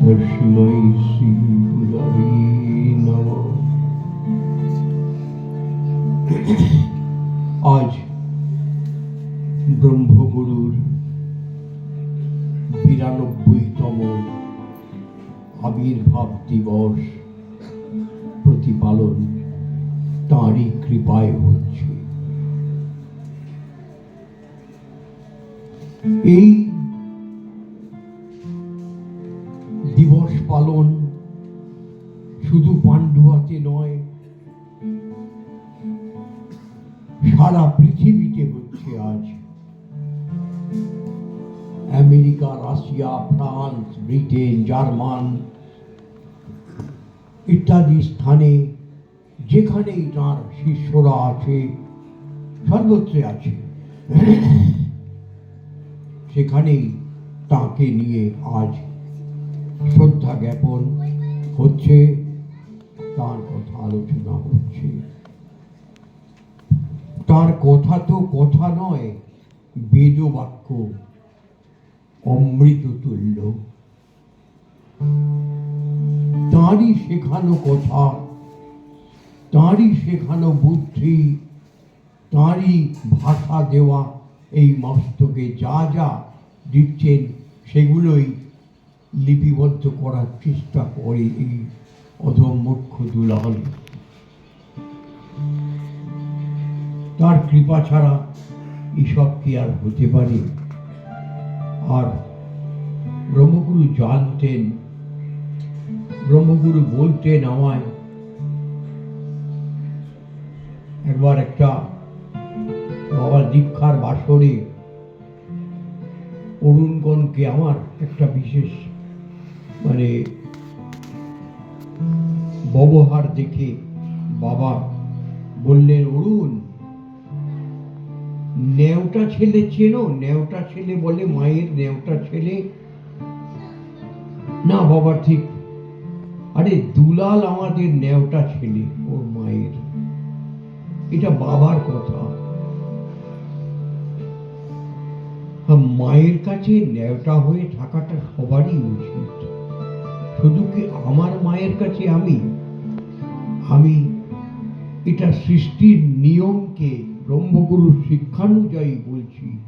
তস্मै শ্রীগুরবে নমঃ আজ ব্রহ্মগুরুর বিরানব্বইতম আবির্ভাব দিবস প্রতিপালন তাঁরই কৃপায় হচ্ছে। এই ব্রিটেন, জার্মান ইত্যাদি স্থানে যেখানেই তার শিষ্যরা আছে সর্বত্রে আছে, সেখানেই তাকে নিয়ে আজ শ্রদ্ধা জ্ঞাপন হচ্ছে, তার কথা আলোচনা হচ্ছে। তার কথা তো কথা নয়, বেদবাক্য অমৃত তুল্য তাঁরই শেখানো কথা, তাঁরই শেখানো বুদ্ধি, তাঁরই ভাষা দেওয়া এই মস্তকে যা যা দিচ্ছেন সেগুলোই লিপিবদ্ধ করার চেষ্টা করে এই অধমূর্খ দুলাল। তার কৃপা ছাড়া এসব কি আর হতে পারে? আর ব্রহ্মগুরু জানতেন ব্রহ্মগুরু বলতেন আমায় একবার একটা বাবা দীক্ষার বাসরে অরুণগণকে আমার একটা বিশেষ মানে ব্যবহার দেখে বাবা বললেন, অরুণ নেওটা ছেলে চেনো? নেওটা ছেলে বলে মায়ের নেওটা ছেলে? না বাবা, ঠিক আরে দুলাল আমাদের নেওটা ছেলে ওর মায়ের। এটা বাবার কথা। মায়ের কাছে ন্যাওটা হয়ে থাকাটা সবারই উচিত। শুধু কি আমার মায়ের কাছে আমি? আমি এটা সৃষ্টির নিয়মকে ব্রহ্মগুরুর শিক্ষানুযায়ী বলছি।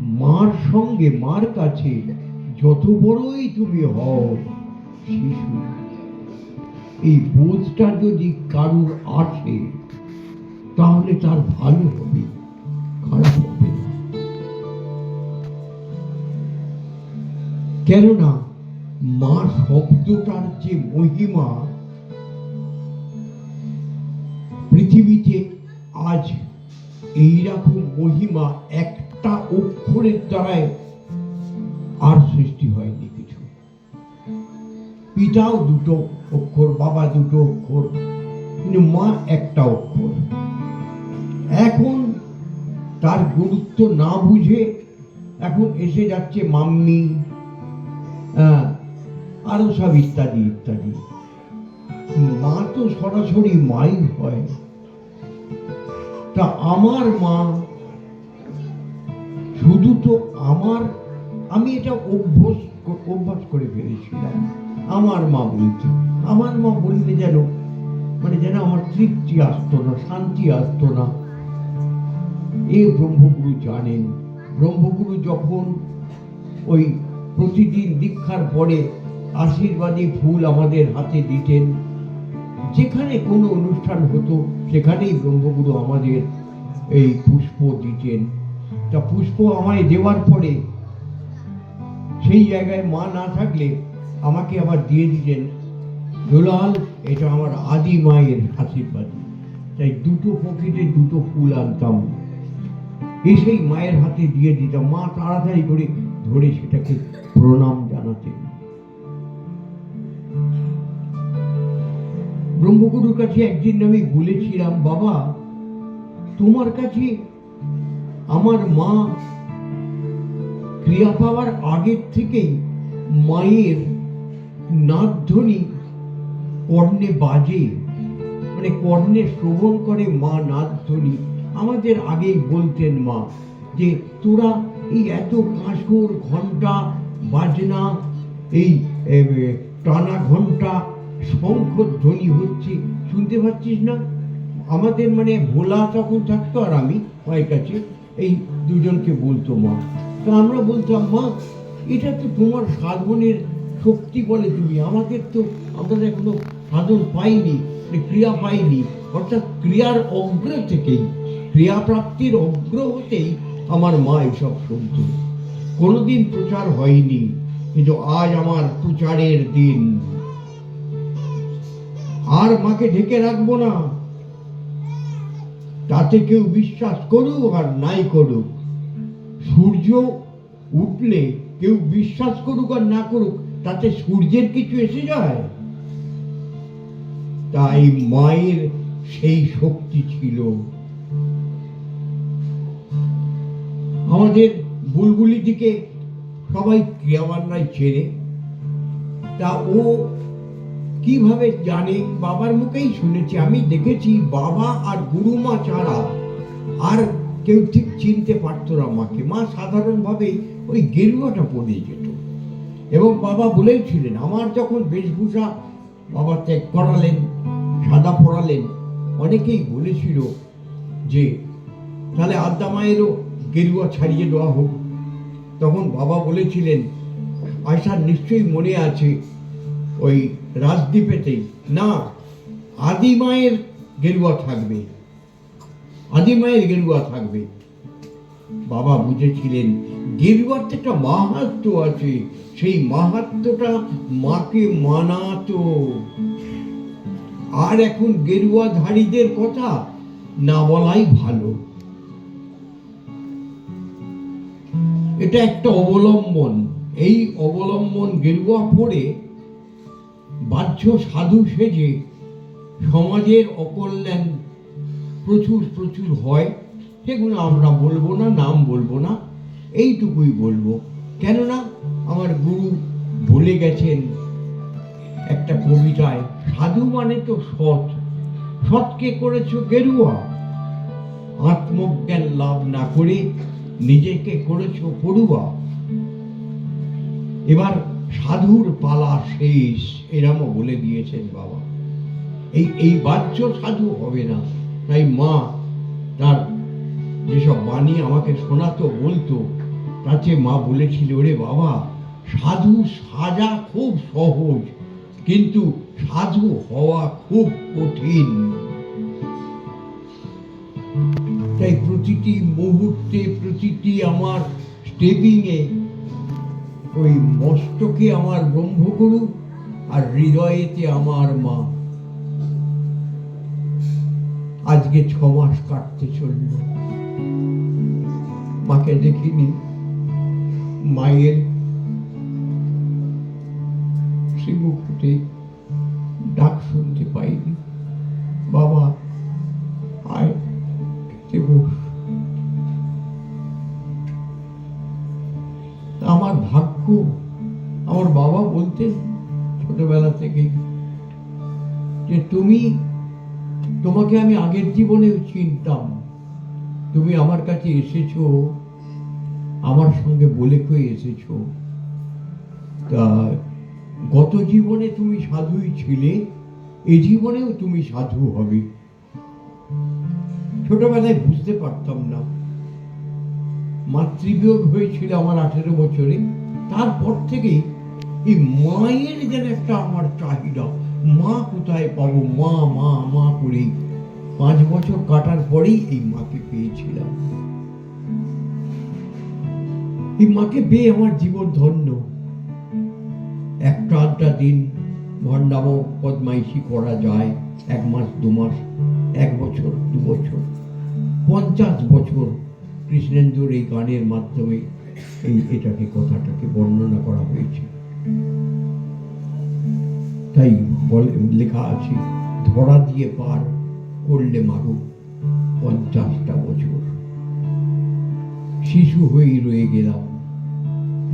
মার সঙ্গে মার কাছে যত বড়ই তুমি হও শিশু এই বোধটা যদি কারুর আসে, তাহলে তার ভালো হবে, খারাপ হবে না। কেননা, মা শব্দটার যে মহিমা, পৃথিবীতে আজ এইরকম মহিমা একটা অক্ষরের দ্বারায় আর সৃষ্টি হয়নি। পিতাও দুটো অক্ষর বাবা দুটো অক্ষর কিন্তু মা একটা অক্ষর। এখন তার গুরুত্ব না বুঝে এখন এসে যাচ্ছে মাম্মি হ্যাঁ, আরও সব ইত্যাদি ইত্যাদি। মা তো সরাসরি মাই হয়। তা আমার মা শুধু তো আমার আমি এটা অভ্যাস অভ্যাস করে ফেলেছিলাম। আমার মা বলতে আমার মা বললে যেন মানে যেন আমার তৃপ্তি আসতো না, শান্তি আসতো না। এ ব্রহ্মগুরু জানেন, ব্রহ্মগুরু যখন ওই প্রতিদিন দীক্ষার পরে আশীর্বাদী ফুল আমাদের হাতে দিতেন, যেখানে কোনো অনুষ্ঠান হতো, সেখানেই ব্রহ্মগুরু আমাদের এই পুষ্প দিতেন। তা পুষ্প আমায় দেওয়ার পরে, সেই জায়গায় মা না থাকলে আমাকে আবার দিয়ে দিতেন দুলাল, এটা আমার আদি মায়ের আশীর্বাদ। তাই দুটো পকেটে দুটো ফুল আনতাম। এসেই মায়ের হাতে দিয়ে দিতাম। মা তাড়াতাড়ি করে ধরে সেটাকে প্রণাম জানাতেন। ব্রহ্মগুরুর কাছে একদিন আমি বলেছিলাম, বাবা, তোমার কাছে আমার মা ক্রিয়া পাওয়ার আগের থেকেই মায়ের নাদধ্বনি কর্ণে বাজে মানে কর্ণে শ্রবণ করে মা নাদধ্বনি আমাদের আগেই বলতেন মা যে, তোরা এই এত কাঁসর ঘণ্টা বাজনা, এই টানা ঘণ্টা শঙ্খ ধ্বনি হচ্ছে, শুনতে পাচ্ছিস না? আমাদের মানে ভোলা তখন থাকতো আর আমি মায়ের কাছে, এই দুজনকে বলতো মা। তো আমরা বলতাম, মা, এটা তো তোমার সাধনের শক্তি বলে তুমি। আমাদের তো আমরা তো এখনও সাধন পাইনি মানে ক্রিয়া পাইনি। অর্থাৎ ক্রিয়ার অগ্র থেকেই ক্রিয়া প্রাপ্তির অগ্র হতেই আমার মা এসব শুনতো। কোনোদিন প্রচার হয়নি, কিন্তু আজ আমার প্রচারের দিন। আর মাকে ঢেকে রাখব না। তাতে কেউ বিশ্বাস করুক আর নাই করুক। সূর্য উঠলে কেউ বিশ্বাস করুক আর না করুক তাতে সূর্যের কিছু এসে যায়? তাই মায়ের সেই শক্তি ছিল। আমাদের বুলবুলি দিকে সবাই ক্রিয়াবান্নায় চেনে। তা ও কীভাবে জানে, বাবার মুখেই শুনেছি। আমি দেখেছি বাবা আর গুরুমা ছাড়া আর কেউ ঠিক চিনতে পারতো না মাকে। মা সাধারণভাবে ওই গেরুয়াটা পরে যেত। এবং বাবা বলেছিলেন আমার যখন বেশভূষা বাবা ত্যাগ করালেন, সাদা পড়ালেন অনেকেই বলেছিল যে, তাহলে আদ্যা মায়েরও গেরুয়া ছাড়িয়ে দেওয়া হোক। তখন বাবা বলেছিলেন আয়সার নিশ্চয়ই মনে আছে ওই রাজদ্বীপেতেই না, আদি মায়ের গেরুয়া থাকবে, আদি মায়ের গেরুয়া থাকবে। বাবা বুঝেছিলেন গেরুয়ার তো একটা মাহাত্ম আছে। সেই মাহাত্মটা মাকে মানাতো। আর এখন গেরুয়াধারীদের কথা না বলাই ভালো। এটা একটা অবলম্বন। এই অবলম্বন গেরুয়া পড়ে বাহ্য সাধু সেজে সমাজের অকল্যাণ প্রচুর প্রচুর হয়। সেগুলো আমরা বলব না, নাম বলব না। এইটুকুই বলব। কেননা আমার গুরু বলে গেছেন একটা কবিতায়, সাধু মানে তো সৎ। সৎকে করেছ গেরুয়া। আত্মজ্ঞান লাভ না করে নিজেকে করেছ পড়ুয়া। এবার সাধুর পালা শেষ, এরমও বলে দিয়েছেন বাবা। এই এই বাহ্য সাধু হবে না। তাই মা তার যেসব বাণী আমাকে শোনাতো, বলতো তাতে মা বলেছিল, ওরে বাবা, সাধু সাজা খুব সহজ, কিন্তু সাধু হওয়া খুব কঠিন। তাই প্রতিটি মুহূর্তে, প্রতিটি আমার স্টেপিংয়ে ওই মস্তকে আমার ব্রহ্মগুরু আর হৃদয়েতে আমার মা। আজকে ছ মাস কাটতে চলল। মাকে দেখিনি। মায়ের শ্রীমুখতে ডাক শুনতে পাইনি। বাবা আয় আমার ভাগ্য, আমার বাবা বলতেন ছোটবেলা থেকেই যে তুমি, তোমাকে আমি আগের জীবনেও চিনতাম। তুমি আমার কাছে এসেছ। আমার সঙ্গে বলে কয়ে এসেছ। তা গত জীবনে তুমি সাধুই ছিলে, এ জীবনেও তুমি সাধু হবে। ছোটবেলায় বুঝতে পারতাম না। মাতৃবিয়োগ হয়েছিল আমার আঠেরো বছরে। তারপর থেকেই এই মায়ের যেন একটা আমার চাহিদা, মা কোথায় পাবো, মা মা মা করে পাঁচ বছর কাটার পরেই এই মাকে পেয়েছিলাম। এই মাকে পেয়ে আমার জীবন ধন্য। একটা আধটা দিন ভণ্ডাম পদ্মাইশি করা যায়, এক মাস, দু মাস, এক বছর, দু বছর, পঞ্চাশ বছর। কৃষ্ণেন্দুর এই গানের মাধ্যমে এই এটাকে, কথাটাকে বর্ণনা করা হয়েছে। তাই বলে, লেখা আছে, ধরা দিয়ে পার করলে মাগো পঞ্চাশটা বছর। শিশু হয়েই রয়ে গেলাম।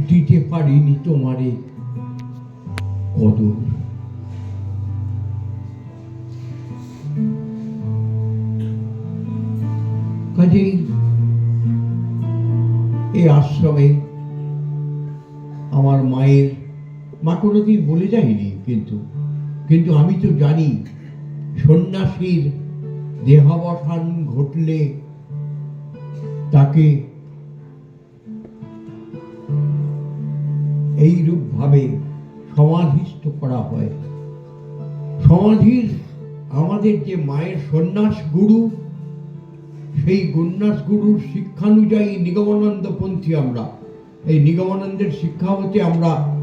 দিতে পারিনি তোমারে। কদর। কাজেই এই আশ্রমে আমার মায়ের, মা কোনোদিন বলে যায়নি কিন্তু। কিন্তু আমি তো জানি সন্ন্যাসীর দেহাবসান ঘটলে তাকে এইরূপভাবে সমাধিস্থ করা হয়। সমাধির আমাদের যে মায়ের সন্ন্যাস গুরু, সেই গুন্যাস গুরুর শিক্ষানুযায়ী নিগমানন্দ পন্থী আমরা। এই নিগমানন্দের শিক্ষা হতে আমরা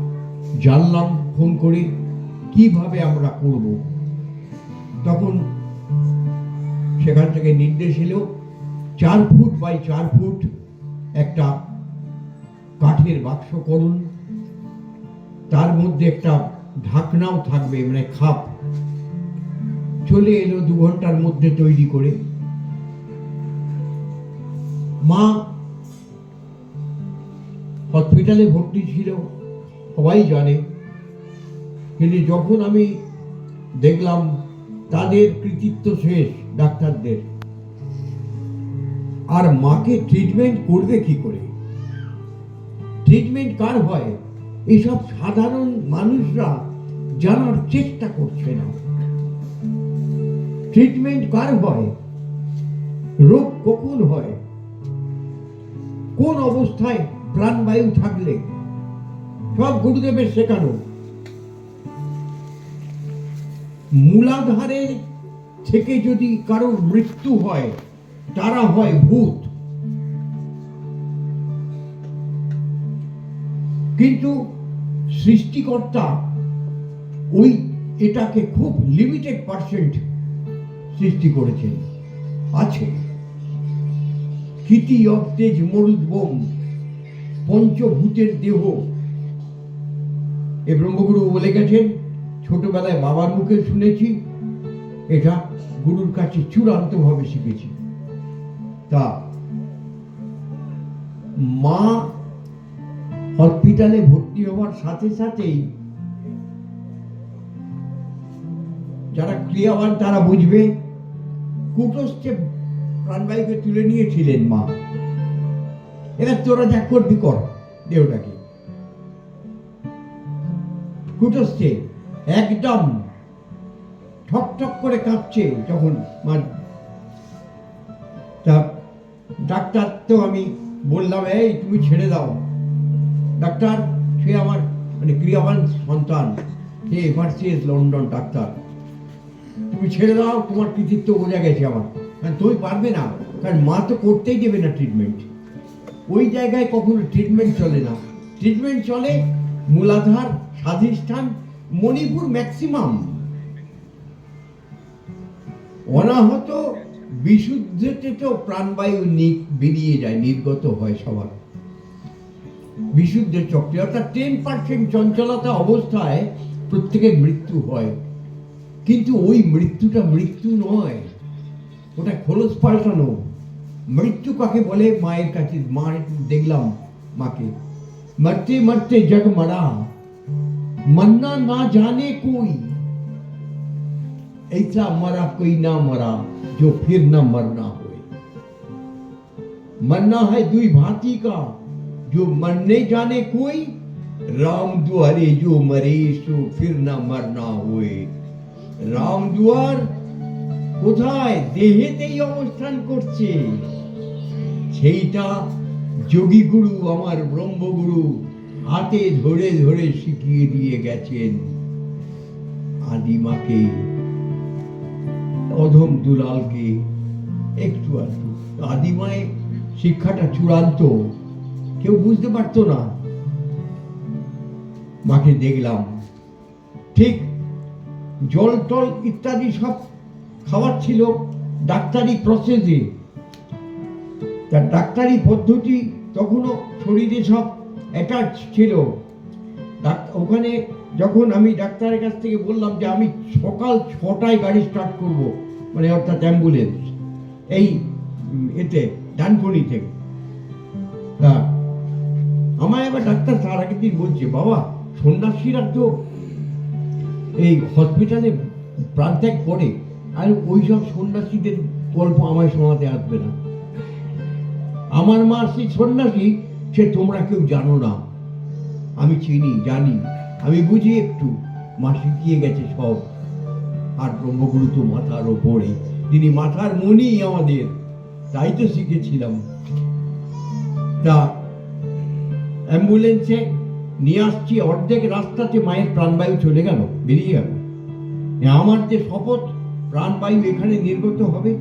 জানলাম, ফোন করে কীভাবে আমরা করব। তখন সেখান থেকে নির্দেশ এলো, চার ফুট বাই চার ফুট একটা কাঠের বাক্স করুন। তার মধ্যে একটা ঢাকনাও থাকবে মানে খাপ। চলে এলো দু ঘণ্টার মধ্যে তৈরি করে। মা, হসপিটালে ভর্তি ছিল, সবাই জানে। কিন্তু যখন আমি দেখলাম, তাদের কৃতিত্ব শেষ ডাক্তারদের। আর মাকে ট্রিটমেন্ট করবে কি করে? ট্রিটমেন্ট কার হয়? এসব সাধারণ মানুষরা জানার চেষ্টা করছে না। ট্রিটমেন্ট কার হয়? রোগ কখন হয়? কোন অবস্থায় প্রাণবায়ু থাকলে? সব গুরুদেবের শেখানো। মূলাধারের থেকে যদি কারোর মৃত্যু হয়, তারা হয় ভূত। কিন্তু সৃষ্টিকর্তা ওই এটাকে খুব লিমিটেড পার্সেন্ট সৃষ্টি করেছেন। আছে। কীতি অবতেজ মরুদ্বোম পঞ্চভূতের দেহ। এ ব্রহ্মগুরু বলে গেছেন, ছোটবেলায় বাবার মুখে শুনেছি, এটা গুরুর কাছে চূড়ান্তভাবে শিখেছি। তা মা হসপিটালে ভর্তি হওয়ার সাথে সাথেই যারা ক্রিয়াবান তারা বুঝবে, কুটস্থে প্রাণবায়ুকে তুলে নিয়েছিলেন মা। এবার তোরা যা করবি কর দেহটাকে। কুটস্থে একদম ঠক ঠক করে কাঁপছে যখন মা। তা ডাক্তার তো আমি বললাম, এই তুমি ছেড়ে দাও। ডাক্তার, সে আমার মানে ক্রিয়াবান সন্তান। সে এফআরসিএস লন্ডন ডাক্তার। তুমি ছেড়ে দাও, তোমার কৃতিত্ব বোঝা গেছে আমার। কারণ তুমি পারবে না। কারণ মা তো করতেই দেবে না ট্রিটমেন্ট ওই জায়গায় কখনো ট্রিটমেন্ট চলে না। ট্রিটমেন্ট চলে মূলাধার, স্বাধিষ্ঠান, মণিপুর ম্যাক্সিমাম অনাহত বিশুদ্ধতে তো প্রাণবায়ু বেরিয়ে যায়, নির্গত হয় সবার। বিশুদ্ধের চক্রে অর্থাৎ টেন পার্সেন্ট চঞ্চলতা অবস্থায় প্রত্যেকের মৃত্যু হয় কিন্তু ওই মৃত্যুটা মৃত্যু নয় ওটা খোলস পাল্টানো মৃত্যু কাকে বলে মায়ের কাছে মা দেখলাম মাকে মরতে মরতে জগ মরা मरना ना जाने कोई ऐसा मरा कोई ना मरा जो फिर न मरना होए मरना है दुई भांति का जो मरने जाने कोई राम दुआरे जो मरे सो फिर न मरना होए রাম দুয়ার কোথায় দেহেতেই অবস্থান করছে সেইটা যোগী গুরু আমার ব্রহ্মগুরু হাতে ধরে ধরে শিখিয়ে দিয়ে গেছেন আদিমাকে অধম দুলালকে একটু একটু আদিমায় শিক্ষাটা চূড়ান্ত কেউ বুঝতে পারতো না। মাকে দেখলাম। ঠিক জল টল ইত্যাদি সব খাবার ছিল, ডাক্তারি প্রসেসে তার ডাক্তারি পদ্ধতি তখনও শরীরে সব অ্যাটাচ ছিল। ওখানে যখন আমি ডাক্তারের কাছ থেকে বললাম যে, আমি সকাল ছটায় গাড়ি স্টার্ট করব মানে অর্থাৎ অ্যাম্বুলেন্স এই এতে ডানকুনি থেকে। তা আমায় আবার ডাক্তার তার আগের দিন বলছে, বাবা, সন্ন্যাসীরা তো এই হসপিটালে প্রাণত্যাগ করে, আর ওই সব সন্ন্যাসীদের গল্প আমায় শোনাতে আসবে না। আমার মা সেই সন্ন্যাসী, সে তোমরা কেউ জানো না। আমি চিনি, জানি, আমি বুঝি একটু। মা শিখিয়ে গেছে সব। আর ব্রহ্মগুরু তো মাথার ওপরে, তিনি মাথার মনি আমাদের। তাই তো শিখেছিলাম। তা অ্যাম্বুলেন্সে নিয়ে আসছি, অর্ধেক রাস্তাতে মায়ের প্রাণবায়ু চলে গেল, বেরিয়ে গেল। আমার যে শপথ প্রাণবায়ু এখানে নির্গত হবে।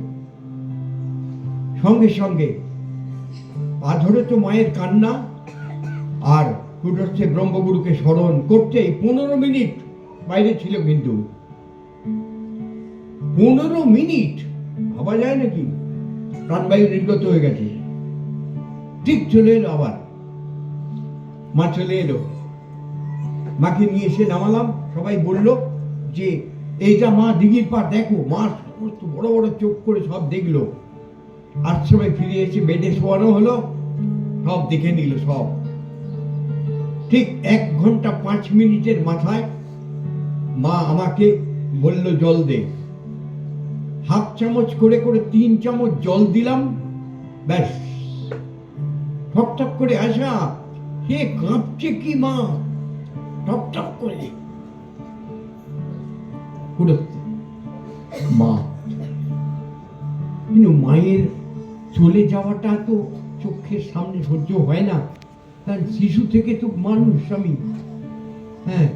সঙ্গে সঙ্গে পা ধরে তো মায়ের কান্না, আর কুটস্থে ব্রহ্মগুরুকে স্মরণ করতেই পনেরো মিনিট বাইরে ছিল কিন্তু। পনেরো মিনিট? ভাবা যায় নাকি? প্রাণবায়ু নির্গত হয়ে গেছে। ঠিক চলে এলো আবার। মা চলে এলো। মাকে নিয়ে এসে নামালাম। সবাই বলল যে, এইটা মা দিঘির পার দেখো, মা সমস্ত বড় বড় চোখ করে সব দেখল। আশ্রমে ফিরে এসে বেডে শোয়ানো হলো। সব দেখে নিল সব। ঠিক এক ঘণ্টা পাঁচ মিনিটের মাথায় মা আমাকে বলল, জল দে। হাফ চামচ করে করে তিন চামচ জল দিলাম। ব্যাস। ঠক ঠক করে আসা। সে কাঁপছে কি মা? টপ টপ করে। মা, কিন্তু মায়ের চলে যাওয়াটা তো চোখের সামনে সহ্য হয় না। কারণ শিশু থেকে তো মানুষ আমি। হ্যাঁ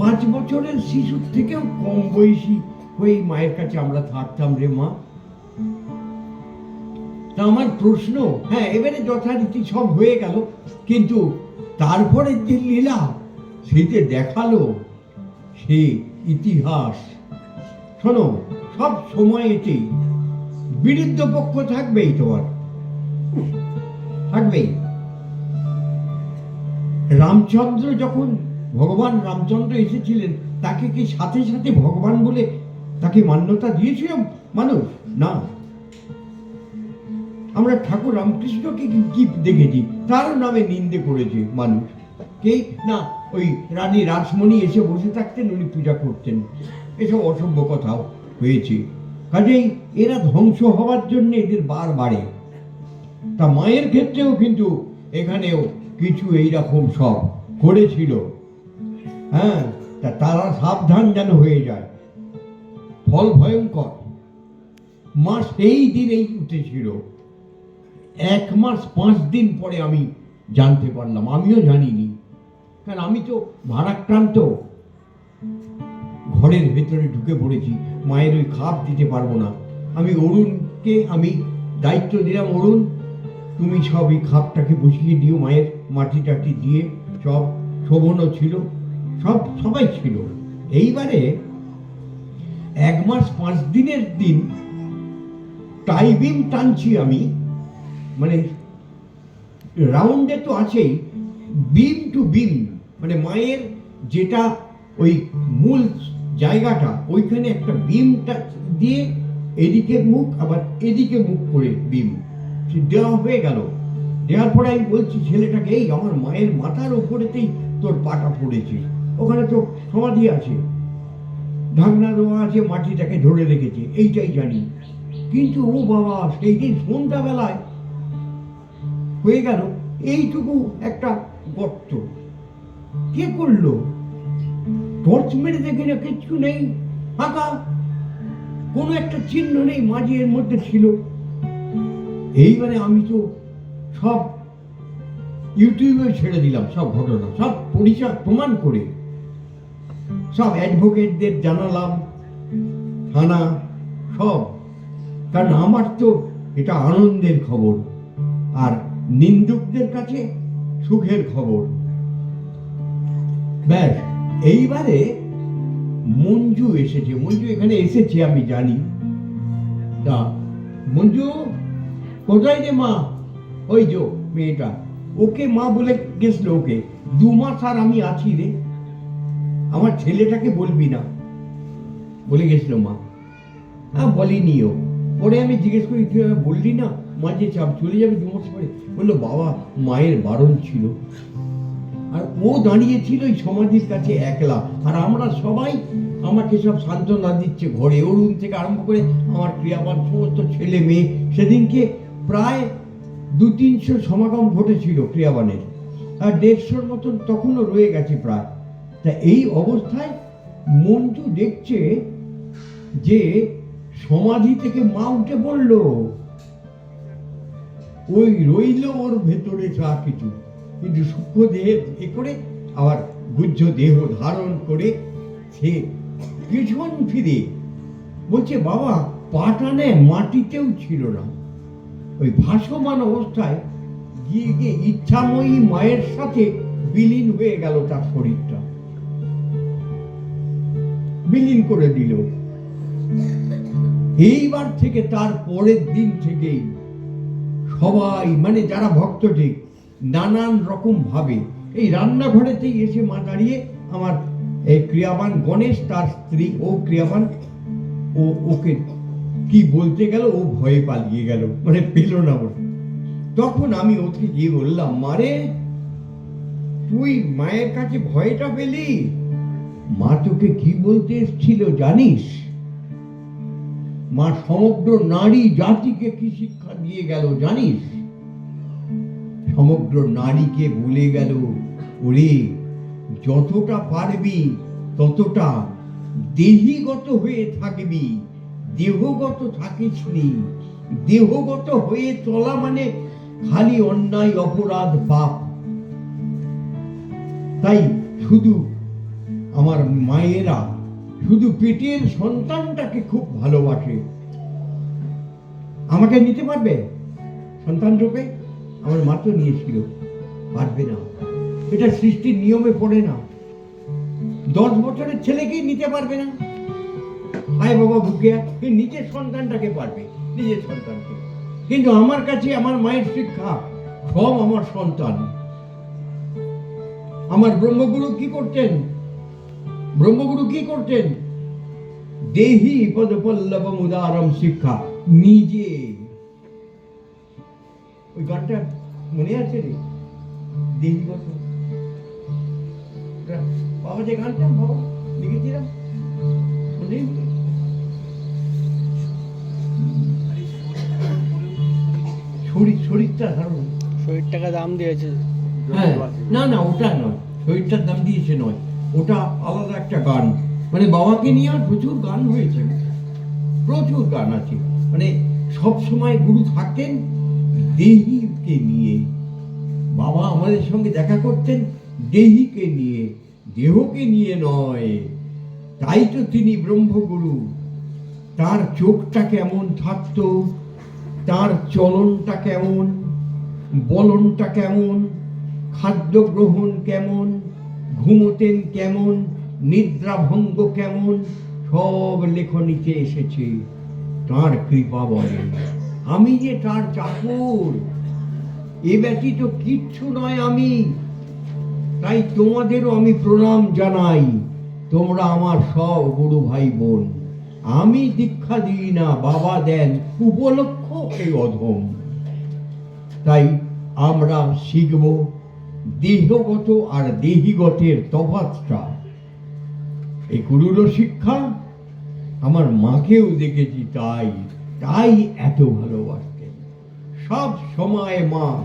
পাঁচ বছরের শিশুর থেকেও কম বয়সী হয়ে মায়ের কাছে আমরা থাকতাম রে মা। তা আমার প্রশ্ন হ্যাঁ এবারে যথারীতি সব হয়ে গেল, কিন্তু তারপরে যে লীলা সেইতে দেখাল, সে ইতিহাস। শোনো, সব সময়তেই বিরুদ্ধ পক্ষ থাকবেই তোমার। থাকবেই। রামচন্দ্র যখন, ভগবান রামচন্দ্র এসেছিলেন, তাকে কি সাথে সাথে ভগবান বলে তাকে মান্যতা দিয়েছিল মানুষ? না। আমরা ঠাকুর রামকৃষ্ণকে কি- দেখেছি? তার নামে নিন্দে করেছে মানুষ। কে? না, ওই রানী রাসমণি এসে বসে থাকতেন, উনি পূজা করতেন। এসব অসভ্য কথাও হয়েছে। কাজেই এরা ধ্বংস হওয়ার জন্য এদের বার বাড়ে। তা মায়ের ক্ষেত্রেও কিন্তু এখানেও কিছু এইরকম সব করেছিল। হ্যাঁ তা তারা সাবধান যেন হয়ে যায়। ফল ভয়ঙ্কর। মা সেই দিনেই উঠেছিল। এক মাস পাঁচ দিন পরে আমি জানতে পারলাম, আমিও জানিনি। কারণ আমি তো ভারাক্রান্ত। ঘরের ভেতরে ঢুকে পড়েছি, মায়ের ওই খাপ দিতে পারব না। আমি অরুণকে আমি দায়িত্ব দিলাম, অরুণ, তুমি সব এই খাপটাকে বসিয়ে দিও, মায়ের মাটি টাটি দিয়ে, সব শোভনও ছিল, সব, সবাই ছিল। এইবারে এক মাস পাঁচ দিনের দিন টাইবিম টানছি আমি মানে রাউন্ডে তো আছেই বিম টু বিম মানে মায়ের যেটা ওই মূল জায়গাটা, ওইখানে একটা বিমটা দিয়ে এদিকে মুখ, আবার এদিকে মুখ করে বিম দেওয়া হয়ে গেল। দেওয়ার পরে আমি বলছি, ছেলেটাকে, এই আমার মায়ের মাথার ওপরেতেই তোর পাটা পড়েছে। ওখানে তো সমাধি আছে। ঢাকনা দেওয়া আছে, মাটিটাকে ধরে রেখেছে। এইটাই জানি। কিন্তু ও বাবা, সেই দিন সন্ধ্যাবেলায় হয়ে গেল। এইটুকু একটা গর্ত। কে করল? টর্চ মেরে দেখে না কিচ্ছু নেই, ফাঁকা। কোনো একটা চিহ্ন নেই মাঝে এর মধ্যে ছিল। এইবারে আমি তো সব ইউটিউবে ছেড়ে দিলাম, সব ঘটনা, সব পরিচয় প্রমাণ করে। সব অ্যাডভোকেটদের জানালাম, থানা, সব। কারণ আমার তো এটা আনন্দের খবর। আর নিন্দুকদের কাছে সুখের খবর। ব্যাস, এইবারে মঞ্জু এসেছে। মঞ্জু এখানে এসেছে, আমি জানি। তা, মঞ্জু, কোথায় রে মা? ওই যে মেয়েটা। ওকে মা বলে গেছিল ওকে। দু মাস আর আমি আছি রে। আমার ছেলেটাকে বলবি না। বলে গেছিল মা। হ্যাঁ বলিনি ও পরে আমি জিজ্ঞেস করি, তুই বললি না? মা যে চাপ চলে যাবে দু মাস পরে। বলল, বাবা, মায়ের বারণ ছিল। আর ও দাঁড়িয়েছিল ওই সমাধির কাছে একলা। আর আমরা সবাই আমাকে সব সান্ত্বনা দিচ্ছে ঘরে। অরুণ থেকে আরম্ভ করে আমার ক্রিয়াবান সমস্ত ছেলে মেয়ে। সেদিনকে প্রায় দু তিনশো সমাগম ঘটেছিল ক্রিয়াবানের আর দেড়শোর মতন তখনও রয়ে গেছে প্রায়। তা এই অবস্থায় মঞ্জু দেখছে যে সমাধি থেকে মা উঠে পড়ল। ওই রইল ওর ভেতরে যা কিছু। কিন্তু সূক্ষ্ম দেহে এ করে আবার গুজ্জ দেহ ধারণ করে সে পিছন ফিরে। বলছে, বাবা, পাটানে মাটিতেও ছিল না। ওই ভাসমান অবস্থায় গিয়ে গিয়ে ইচ্ছাময়ী মায়ের সাথে বিলীন হয়ে গেল তার শরীরটা। বিলীন করে দিল। এইবার থেকে তার পরের দিন থেকেই সবাই মানে যারা ভক্ত ঠিক নানান রকম ভাবে এই রান্নাঘরেতেই এসে মা দাঁড়িয়ে আমার এই ক্রিয়াবান গণেশ, তার স্ত্রী ও ক্রিয়াবান, ও ওকে কি বলতে গেল, ও ভয়ে পালিয়ে গেল মানে পেল না ওর তখন আমি ওকে গিয়ে বললাম মারে তুই মায়ের কাছে ভয়টা পেলি? মা তোকে কি বলতে এসেছিল জানিস? মা, সমগ্র নারী জাতিকে কি শিক্ষা দিয়ে গেল জানিস? সমগ্র নারীকে বলে গেল, ওরে, যতটা পারবি, ততটা দেহিগত হয়ে থাকবি, দেহগত থাকিস নি। দেহগত হয়ে চলা মানে খালি অন্যায়, অপরাধ, পাপ। তাই শুধু আমার মায়েরা শুধু পেটের সন্তানটাকে খুব ভালোবাসে। আমাকে নিতে পারবে? সন্তান রূপে আমার মা তো নিয়েছিল। পারবে না। এটা সৃষ্টির নিয়মে পড়ে না। দশ বছরের ছেলেকেই নিতে পারবে না। আয় বাবা। এই নিজের সন্তানটাকে পারবে, নিজের সন্তানকে। কিন্তু আমার কাছে আমার মায়ের শিক্ষা, সব আমার সন্তান। আমার ব্রহ্মগুরু কি করতেন? ব্রহ্মগুরু কি করতেন? দেহি পদপল্লব উদারম শিক্ষা নিজে। ওই গানটা মনে আছে রে? ওটা বাবা যে গানটা বাবা লিখেছিলাম? মনে শরীর শরীরটা ধারণ। শরীরটাকে দাম দিয়েছে। হ্যাঁ না না ওটা নয়। শরীরটার দাম দিয়েছে নয়। ওটা আলাদা একটা গান। মানে বাবাকে নিয়ে আর প্রচুর গান হয়েছে। প্রচুর গান আছে। মানে সব সময় গুরু থাকতেন দেহিকে নিয়ে। বাবা আমাদের সঙ্গে দেখা করতেন, দেহিকে নিয়ে। দেহকে নিয়ে নয়, তাই তো তিনি ব্রহ্মগুরু। তার চোখটা কেমন থাকতো, তার চলনটা কেমন, বলনটা কেমন খাদ্য গ্রহণ কেমন ঘুমোতেন কেমন, নিদ্রাভঙ্গ কেমন, সব লেখনীতে এসেছে তার কৃপা বলে আমি যে তার চাকর, এ ব্যতীত কিচ্ছু নয় আমি। তাই তোমাদেরও আমি প্রণাম জানাই, তোমরা আমার সব গুরু ভাই বোন আমি দীক্ষা দিই না, বাবা দেন উপলক্ষ এই অধম। তাই আমরা শিখব দেহগত আর দেহিগতের তফাৎটা। এই গুরুর শিক্ষা আমার মাকেও দেখেছি তাই তাই এত ভালোবাসতেন। সব সময় মা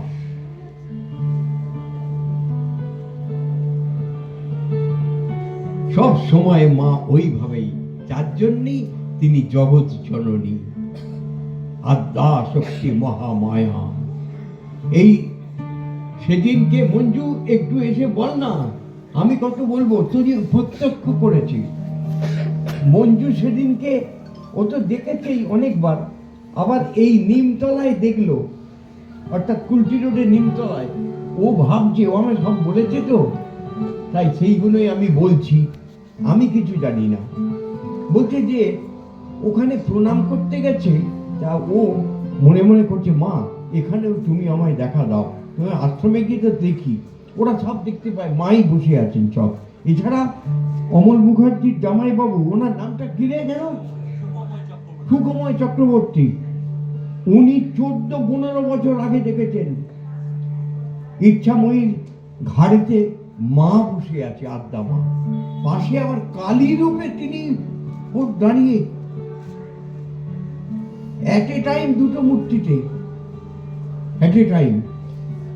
সব সময় মা ওইভাবেই, যার জন্যই তিনি জগৎ জননী। আদ্যা শক্তি মহামায়া। এই সেদিনকে মঞ্জু একটু এসে বল না, আমি কত বলব? তুই প্রত্যক্ষ করেছি। মঞ্জু সেদিনকে, ও তো দেখেছেই অনেকবার, আবার এই নিমতলায় দেখল। অর্থাৎ কুলটি রোডের নিমতলায়। ও ভাবছে, ও আমায় সব বলেছে তো। তাই সেইগুলোই আমি বলছি। আমি কিছু জানি না। বলছে যে, ওখানে প্রণাম করতে গেছে, তা ও মনে মনে করছে, মা, এখানেও তুমি আমায় দেখা দাও। আশ্রমে গিয়ে তো দেখি ওরা সব দেখতে পায় মাই বসে আছেন সব। এছাড়া অমল মুখার্জির জামাইবাবু ওনার নামটা কি রে যেন? সুখময় চক্রবর্তী। উনি চোদ্দ পনেরো বছর আগে দেখেছেন। ইচ্ছাময়ীর ঘাড়িতে মা বসে আছে আদ্যা মা। পাশে আবার কালী রূপে তিনি ওর দাঁড়িয়ে। এট এ টাইম দুটো মূর্তিতে। এট এ টাইম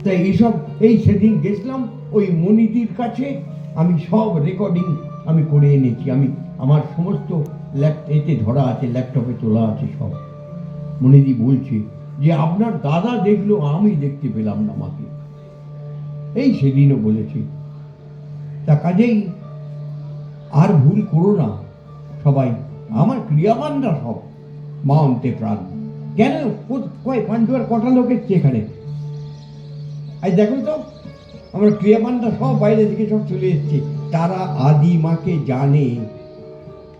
তাই এইসব এই সেদিন গেছিলাম ওই মনিদির কাছে। আমি সব রেকর্ডিং আমি করে এনেছি। আমি, আমার সমস্ত ল্যাপ এতে ধরা আছে ল্যাপটপে তোলা আছে সব। মনিদি বলছে যে, আপনার দাদা দেখল, আমি দেখতে পেলাম না মাকে। এই সেদিনও বলেছি। তা কাজেই আর ভুল করো না সবাই। আমার ক্রিয়াবানরা সব, মা অন্তে প্রাণ। কেন? কয় পাঞ্চুয়ার কটা লোক এসছে এখানে? আজ দেখো তো, আমরা ক্রিয়াবানরা সব বাইরে থেকে সব চলে এসছে। তারা আদি মাকে জানে।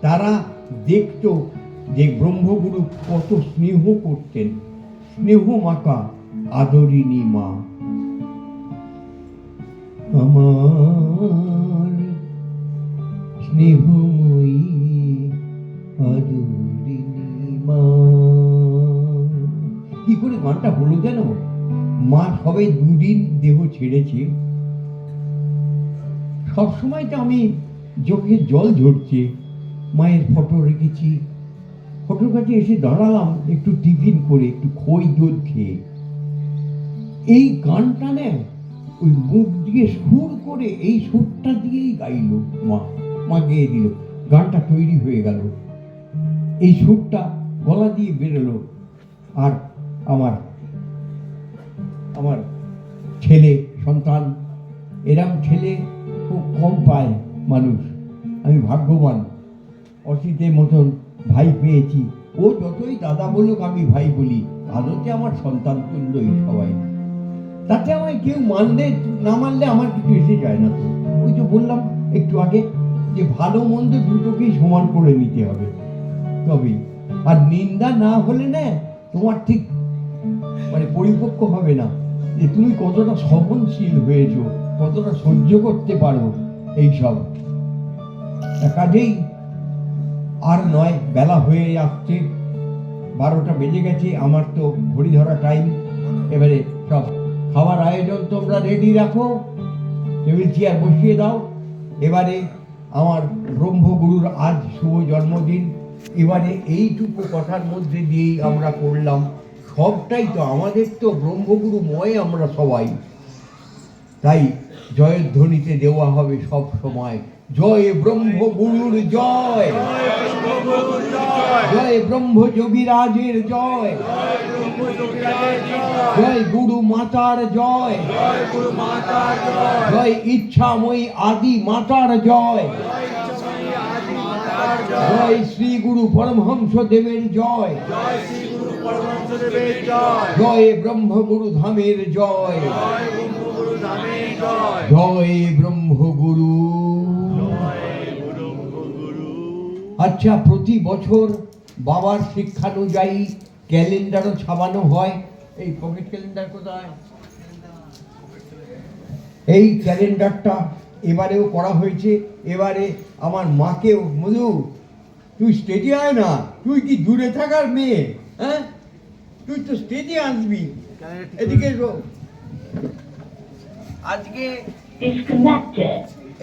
তারা দেখতো যে ব্রহ্মগুরু কত স্নেহ করতেন। স্নেহ মাকা আদরিনী মা। আমার স্নেহময়ী আদরিনী মা। কি করে গানটা হলো যেন? মা সবে দুদিন দেহ ছেড়েছে। সবসময় তো আমি চোখে জল ঝরছে। মায়ের ফটো রেখেছি। ফটোর কাছে এসে দাঁড়ালাম, একটু টিফিন করে, একটু খই দুধ খেয়ে। এই গানটা না ওই মুখ দিয়ে সুর করে এই সুরটা দিয়েই গাইলো মা। মা গেয়ে দিল, গানটা তৈরি হয়ে গেল। এই সুরটা গলা দিয়ে বেরোলো। আর আমার আমার ছেলে, সন্তান, এরম ছেলে খুব কম পায় মানুষ। আমি ভাগ্যবান অসিতের মতন ভাই পেয়েছি। ও যতই দাদা বলুক আমি ভাই বলি আদতে আমার সন্তান তুল্যই সবাই। তাতে আমায় কেউ মানলে, না মানলে আমার কিছু এসে যায় না তো। ওই তো বললাম একটু আগে যে ভালো মন্দ দুটোকেই সমান করে নিতে হবে। তবেই। আর নিন্দা না হলে না তোমার ঠিক মানে পরিপক্ক হবে না। যে তুমি কতটা সহনশীল হয়েছো, কতটা সহ্য করতে পারো এইসব। কাজেই আর নয়, বেলা হয়ে আসছে, বারোটা বেজে গেছে, আমার তো ঘড়ি ধরা টাইম এবারে সব খাবার আয়োজন তোমরা রেডি রাখো টেবিল চেয়ার বসিয়ে দাও। এবারে আমার ব্রহ্মগুরুর আজ শুভ জন্মদিন। এবারে এইটুকু কথার মধ্যে দিয়েই আমরা করলাম সবটাই তো আমাদের তো ব্রহ্মগুরু ময় আমরা সবাই। তাই জয়ের ধ্বনিতে দেওয়া হবে সব সময়, জয় ব্রহ্মগুরুর জয়। জয় ব্রহ্ম যোগীরাজের জয়। জয় গুরু মাতার জয়। জয় ইচ্ছাময়ী আদি মাতার জয়। জয় শ্রী গুরু পরমহংস দেবের জয়। জয়। ব্রহ্মগুরু ধামের জয়। জয় ব্রহ্মগুরু। আচ্ছা প্রতি বছর বাবার শিক্ষানুযায়ী ক্যালেন্ডারও ছাপানো হয়। এই পকেট ক্যালেন্ডার কোথায়? এই ক্যালেন্ডারটা এবারেও করা হয়েছে। এবারে আমার মাকেও মধু তুই স্টেজে আয় না। তুই কি দূরে থাকার মেয়ে হ্যাঁ? তুই তো স্টেজে আসবি। এদিকে আজকে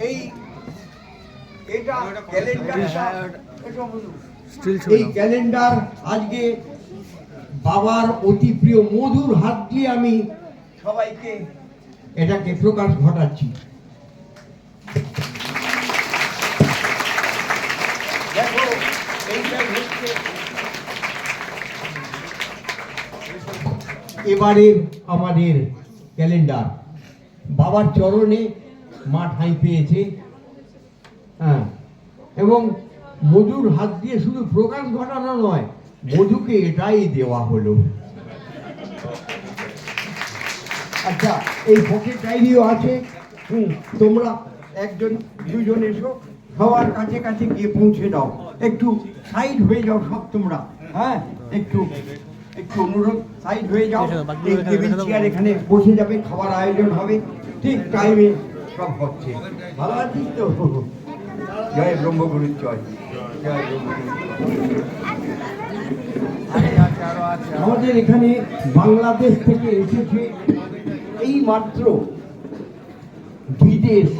এই এটা ক্যালেন্ডারটা এই ক্যালেন্ডার আজকে বাবার অতি প্রিয় মধুর হাত দিয়ে আমি সবাইকে এটাকে প্রকাশ ঘটাচ্ছি। দেখো এইটাই হচ্ছে এবারের আমাদের ক্যালেন্ডার। বাবার চরণে মা ঠাঁই পেয়েছে। হ্যাঁ এবং মধুর হাত দিয়ে শুধু প্রকাশ ঘটানো নয়, মধুকে এটাই দেওয়া হলো। আচ্ছা এই পকেট ডায়েরিও আছে। হুম, তোমরা একজন, দুজন এসো, সবার কাছে কাছে গিয়ে পৌঁছে দাও। একটু সাইড হয়ে যাও সব তোমরা। হ্যাঁ একটু একটু অনুরোধ সাইড হয়ে যাও। এই টেবিল চেয়ার এখানে বসে যাবে খাবার আয়োজন হবে। ঠিক টাইমে সব হচ্ছে। ভালো আছিস তো? জয় ব্রহ্মগুরুর জয়। জয় আমাদের এখানে বাংলাদেশ থেকে এসেছে এই মাত্র বিদেশ